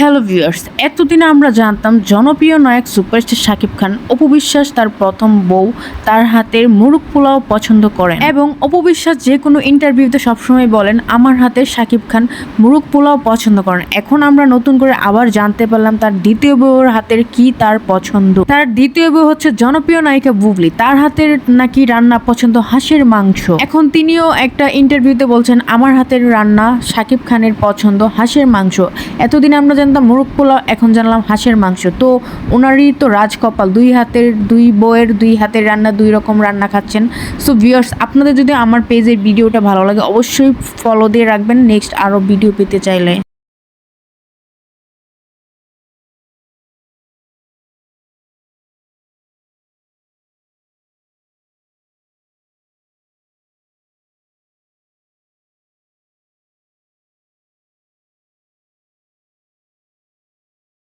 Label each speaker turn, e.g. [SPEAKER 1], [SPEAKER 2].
[SPEAKER 1] Hello viewers এতদিন আমরা জানতাম জনপ্রিয় নায়ক সুপারস্টার শাকিব খান অপবিশ্বাস তার প্রথম বউ তার হাতের মুরগ পোলাও পছন্দ করেন। এবং অপবিশ্বাস যে কোনো ইন্টারভিউতে সবসময় বলেন, আমার হাতের শাকিব খান মুরগ পোলাও পছন্দ করেন। এখন আমরা নতুন করে আবার জানতে পারলাম তার দ্বিতীয় বউয়ের হাতের কি তার পছন্দ। তার দ্বিতীয় বউ হচ্ছে জনপ্রিয় নায়িকা বুবলি। তার হাতের নাকি রান্না পছন্দ হাঁসের মাংস। এখন তিনিও একটা ইন্টারভিউতে বলছেন, আমার হাতের রান্না শাকিব খানের পছন্দ হাঁসের মাংস। এতদিন আমরা জানতাম মুরগ পোলাও এখন জানলাম হাঁসের মাংস। তো ওনারই তো রাজকপাল, দুই হাতের দুই বইয়ের দুই হাতের রান্না, দুই রকম রান্না খাচ্ছেন। সো ভিউয়ার্স আপনাদের যদি আমার পেজের ভিডিওটা ভালো লাগে, অবশ্যই ফলো দিয়ে রাখবেন। নেক্সট আরও ভিডিও পেতে চাইলে।